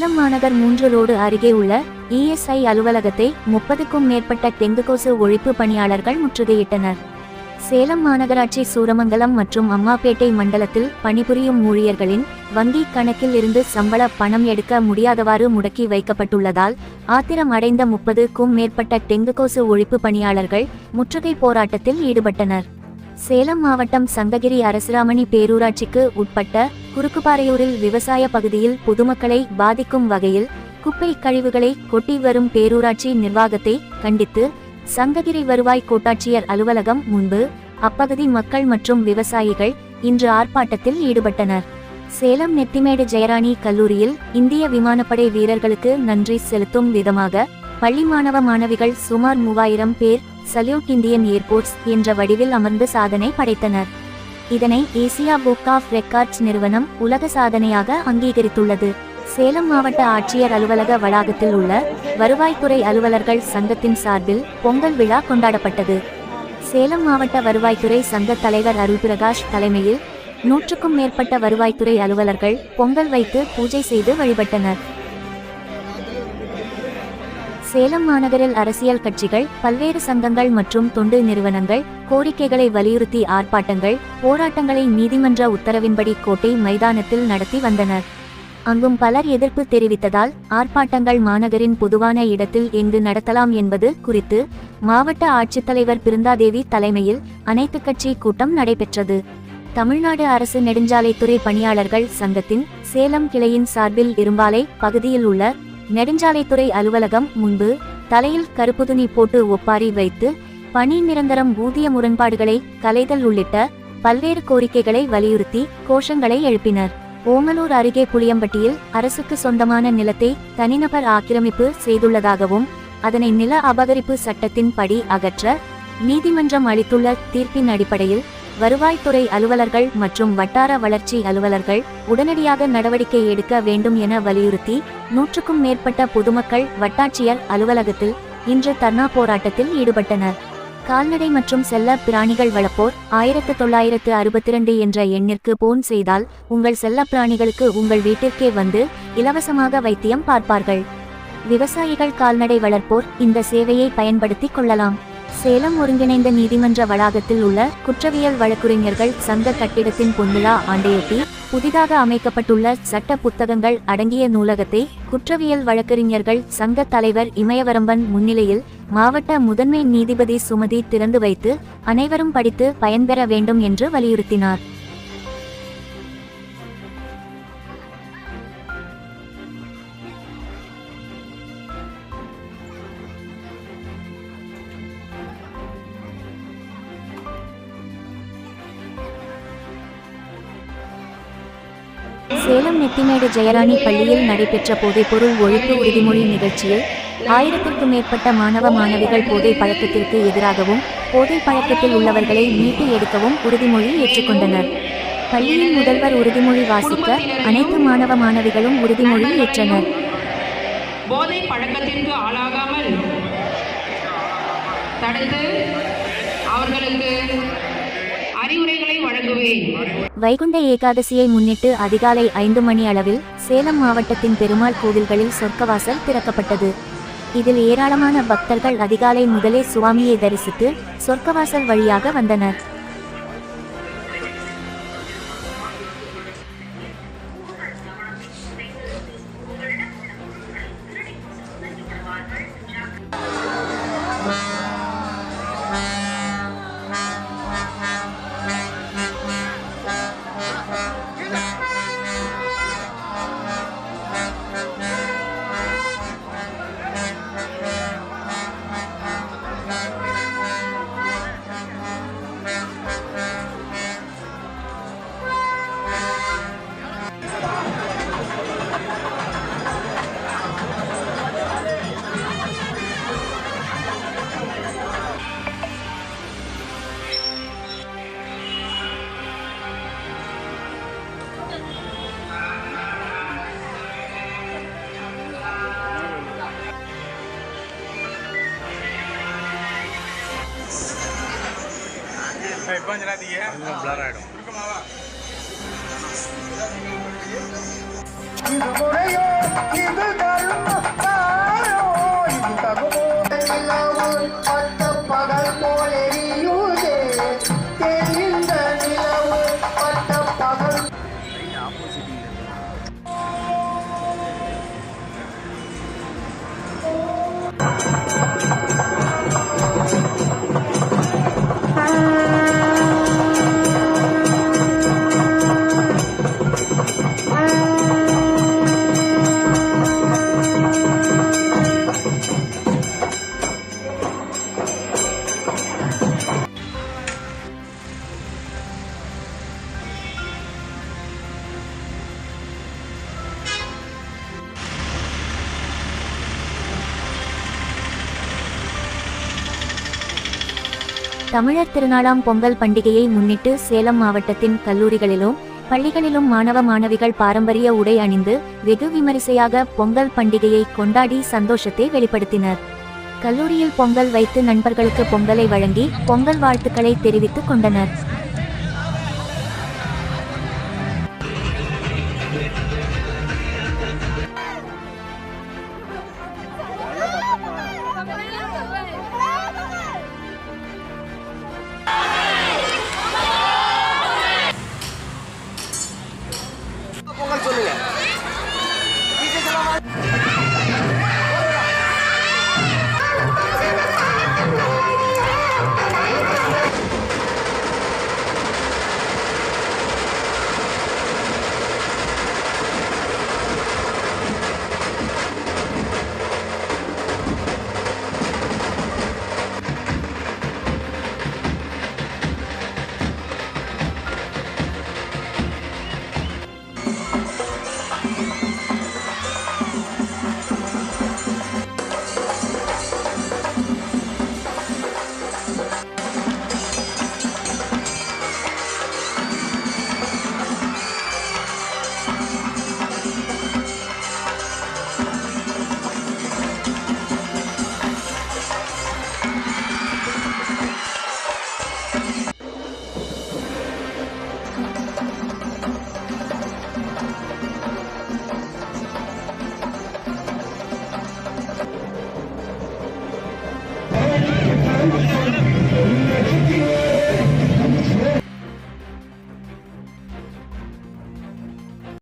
சேலம் மாநகர் மூன்று ரோடு அருகே உள்ள இஎஸ்ஐ அலுவலகத்தை முப்பதுக்கும் மேற்பட்ட டெங்கு கொசு ஒழிப்பு பணியாளர்கள் முற்றுகையிட்டனர். சேலம் மாநகராட்சி சூரமங்கலம் மற்றும் அம்மாப்பேட்டை மண்டலத்தில் பணிபுரியும் ஊழியர்களின் வங்கி கணக்கில் இருந்து சம்பள பணம் எடுக்க முடியாதவாறு முடக்கி வைக்கப்பட்டுள்ளதால் ஆத்திரம் அடைந்த முப்பதுக்கும் மேற்பட்ட டெங்கு கொசு ஒழிப்பு பணியாளர்கள் முற்றுகை போராட்டத்தில் ஈடுபட்டனர். சேலம் மாவட்டம் சங்ககிரி அரசுராமணி பேரூராட்சிக்கு உட்பட்ட குறுக்குப்பாறையூரில் விவசாய பகுதியில் பொதுமக்களை பாதிக்கும் வகையில் குப்பை கழிவுகளை கொட்டி வரும் பேரூராட்சி நிர்வாகத்தை கண்டித்து சங்ககிரி வருவாய் கோட்டாட்சியர் அலுவலகம் முன்பு அப்பகுதி மக்கள் மற்றும் விவசாயிகள் இன்று ஆர்ப்பாட்டத்தில் ஈடுபட்டனர். சேலம் நெத்திமேடு ஜெயராணி கல்லூரியில் இந்திய விமானப்படை வீரர்களுக்கு நன்றி செலுத்தும் விதமாக பள்ளி மாணவ மாணவிகள் சுமார் மூவாயிரம் பேர் சல்யூட் இந்தியன் ஏர்போர்ட்ஸ் என்ற வடிவில் அமர்ந்து சாதனை படைத்தனர். இதனை ஏசியா புக் ஆஃப் ரெக்கார்ட்ஸ் நிறுவனம் உலக சாதனையாக அங்கீகரித்துள்ளது. சேலம் மாவட்ட ஆட்சியர் அலுவலக வளாகத்தில் உள்ள வருவாய்த்துறை அலுவலர்கள் சங்கத்தின் சார்பில் பொங்கல் விழா கொண்டாடப்பட்டது. சேலம் மாவட்ட வருவாய்த்துறை சங்க தலைவர் அருள் பிரகாஷ் தலைமையில் நூற்றுக்கும் மேற்பட்ட வருவாய்த்துறை அலுவலர்கள் பொங்கல் வைத்து பூஜை செய்து வழிபட்டனர். சேலம் மாநகரில் அரசியல் கட்சிகள் பல்வேறு சங்கங்கள் மற்றும் தொண்டு நிறுவனங்கள் கோரிக்கைகளை வலியுறுத்தி ஆர்ப்பாட்டங்கள் போராட்டங்களை நீதிமன்ற உத்தரவின்படி கோட்டை மைதானத்தில் நடத்தி வந்தனர். அங்கும் பலர் எதிர்ப்பு தெரிவித்ததால் ஆர்ப்பாட்டங்கள் மாநகரின் பொதுவான இடத்தில் எங்கு நடத்தலாம் என்பது குறித்து மாவட்ட ஆட்சித்தலைவர் பிருந்தாதேவி தலைமையில் அனைத்து கட்சி கூட்டம் நடைபெற்றது. தமிழ்நாடு அரசு நெடுஞ்சாலைத்துறை பணியாளர்கள் சங்கத்தின் சேலம் கிளையின் சார்பில் இரும்பாலை பகுதியில் உள்ள நெடுஞ்சாலைத்துறை அலுவலகம் முன்பு தலையில் கருப்பு துணி போட்டு ஒப்பாரி வைத்து பணி நிரந்தரம் ஊதிய முரண்பாடுகளை கலைதல் உள்ளிட்ட பல்வேறு கோரிக்கைகளை வலியுறுத்தி கோஷங்களை எழுப்பினர். ஓமலூர் அருகே புளியம்பட்டியில் அரசுக்கு சொந்தமான நிலத்தை தனிநபர் ஆக்கிரமிப்பு செய்துள்ளதாகவும் அதனை நில அபகரிப்பு சட்டத்தின் படி அகற்ற நீதிமன்றம் அளித்துள்ள தீர்ப்பின் அடிப்படையில் வருவாய்த்துறை அலுவலர்கள் மற்றும் வட்டார வளர்ச்சி அலுவலர்கள் உடனடியாக நடவடிக்கை எடுக்க வேண்டும் என வலியுறுத்தி நூற்றுக்கும் மேற்பட்ட பொதுமக்கள் வட்டாட்சியர் அலுவலகத்தில் இன்று தர்ணா போராட்டத்தில் ஈடுபட்டனர். கால்நடை மற்றும் செல்ல பிராணிகள் வளர்ப்போர் ஆயிரத்து தொள்ளாயிரத்து அறுபத்தி ரெண்டு என்ற எண்ணிற்கு போன் செய்தால் உங்கள் செல்ல பிராணிகளுக்கு உங்கள் வீட்டிற்கே வந்து இலவசமாக வைத்தியம் பார்ப்பார்கள். விவசாயிகள் கால்நடை வளர்ப்போர் இந்த சேவையை பயன்படுத்திக் கொள்ளலாம். சேலம் ஒருங்கிணைந்த நீதிமன்ற வளாகத்தில் உள்ள குற்றவியல் வழக்குரைஞர்கள் சங்க கட்டிடத்தின் பொன்விழா ஆண்டையொட்டி புதிதாக அமைக்கப்பட்டுள்ள சட்ட புத்தகங்கள் அடங்கிய நூலகத்தை குற்றவியல் வழக்கறிஞர்கள் சங்க தலைவர் இமயவரம்பன் முன்னிலையில் மாவட்ட முதன்மை நீதிபதி சுமதி திறந்து வைத்து அனைவரும் படித்து பயன்பெற வேண்டும் என்று வலியுறுத்தினார். சேலம் நெத்திமேடு ஜெயராணி பள்ளியில் நடைபெற்ற போதைப்பொருள் ஒழிப்பு உறுதிமொழி நிகழ்ச்சியில் ஆயிரத்திற்கும் மேற்பட்ட மாணவ மாணவிகள் போதை பழக்கத்திற்கு எதிராகவும் போதை பழக்கத்தில் உள்ளவர்களை மீட்டு எடுக்கவும் உறுதிமொழி ஏற்றுக்கொண்டனர். பள்ளியின் முதல்வர் உறுதிமொழி வாசிக்க அனைத்து மாணவ மாணவிகளும் உறுதிமொழி ஏற்றனர். போதை பழக்கத்திற்கு ஆளாகாமல் தடுத்து அவர்களுக்கு அறிவுரைகளை வைகுண்ட ஏகாதசியை முன்னிட்டு அதிகாலை ஐந்து மணி அளவில் சேலம் மாவட்டத்தின் பெருமாள் கோவில்களில் சொர்க்கவாசல் திறக்கப்பட்டது. இதில் ஏராளமான பக்தர்கள் அதிகாலை முதலே சுவாமியை தரிசித்து சொர்க்கவாசல் வழியாக வந்தனர். இப்போ சொல்லாதீங்க பிளர் ஆகிடும் இது முறையோ இது தமிழர் திருநாளாம் பொங்கல் பண்டிகையை முன்னிட்டு சேலம் மாவட்டத்தின் கல்லூரிகளிலும் பள்ளிகளிலும் மாணவ மாணவிகள் பாரம்பரிய உடை அணிந்து வெகு விமரிசையாக பொங்கல் பண்டிகையை கொண்டாடி சந்தோஷத்தை வெளிப்படுத்தினர். கல்லூரியில் பொங்கல் வைத்து நண்பர்களுக்கு பொங்கலை வழங்கி பொங்கல் வாழ்த்துக்களை தெரிவித்துக் கொண்டனர்.